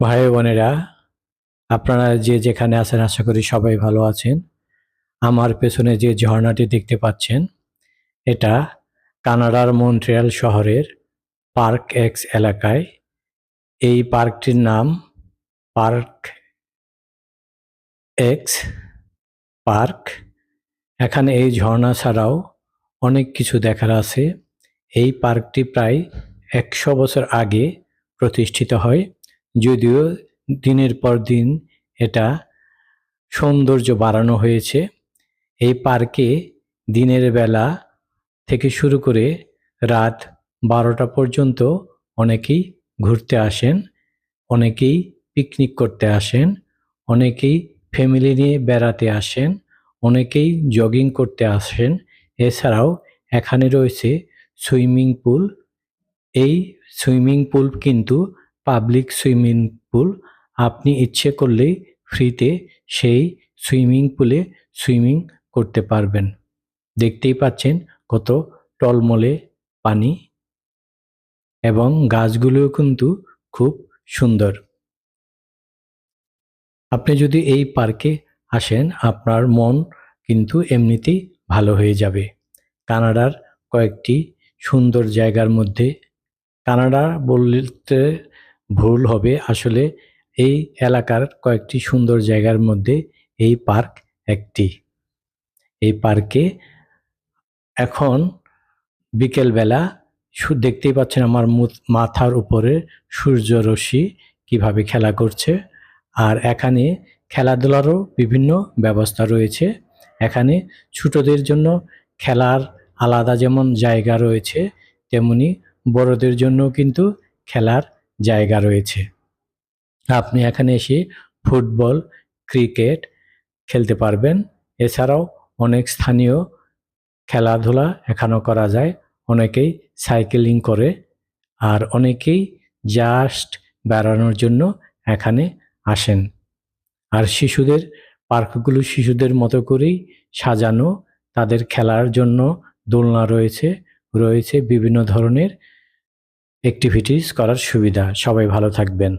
ভাই বোনেরা, আপনারা যে যেখানে আছেন, আশা করি সবাই ভালো আছেন। আমার পেছনে যে ঝর্ণাটি দেখতে পাচ্ছেন, এটা কানাডার মন্ট্রিয়াল শহরের পার্ক এক্স এলাকায়। এই পার্কটির নাম পার্ক এক্স পার্ক। এখানে এই ঝর্ণা ছাড়াও অনেক কিছু দেখার আছে। এই পার্কটি প্রায় একশো বছর আগে প্রতিষ্ঠিত হয়। যদিও দিনের পর দিন এটা সৌন্দর্য বাড়ানো হয়েছে। এই পার্কে দিনের বেলা থেকে শুরু করে রাত বারোটা পর্যন্ত অনেকেই ঘুরতে আসেন, অনেকেই পিকনিক করতে আসেন, অনেকেই ফ্যামিলি নিয়ে বেড়াতে আসেন, অনেকেই জগিং করতে আসেন। এছাড়াও এখানে রয়েছে সুইমিং পুল। এই সুইমিং পুল কিন্তু পাবলিক সুইমিং পুল আপনি ইচ্ছে করলেই ফ্রিতে সেই সুইমিং পুলে সুইমিং করতে পারবেন। দেখতেই পাচ্ছেন কত টলমলে পানি এবং গাছগুলোও কিন্তু খুব সুন্দর। আপনি যদি এই পার্কে আসেন, আপনার মন কিন্তু এমনিতেই ভালো হয়ে যাবে। কানাডার কয়েকটি সুন্দর জায়গার মধ্যে, কানাডা বলতে ভুল হবে। আসলে এই এলাকার কয়েকটি সুন্দর জায়গার মধ্যে এই পার্ক একটি। এই পার্কে এখন বিকেলবেলা দেখতেই পাচ্ছেন আমার মাথার উপরে সূর্যরশ্মি কীভাবে খেলা করছে। আর এখানে খেলাধুলারও বিভিন্ন ব্যবস্থা রয়েছে। এখানে ছোটদের জন্য খেলার আলাদা যেমন জায়গা রয়েছে, তেমনি বড়দের জন্য কিন্তু খেলার জায়গা রয়েছে। আপনি এখানে এসে ফুটবল, ক্রিকেট খেলতে পারবেন। এছাড়াও অনেক স্থানীয় খেলাধুলা এখানেও করা যায়। অনেকেই সাইকেলিং করে আর অনেকেই জাস্ট বেড়ানোর জন্য এখানে আসেন। আর শিশুদের, পার্কগুলো শিশুদের মতো করেই সাজানো। তাদের খেলার জন্য দোলনা রয়েছে রয়েছে বিভিন্ন ধরনের অ্যাক্টিভিটিস করার সুবিধা। সবাই ভালো থাকবেন।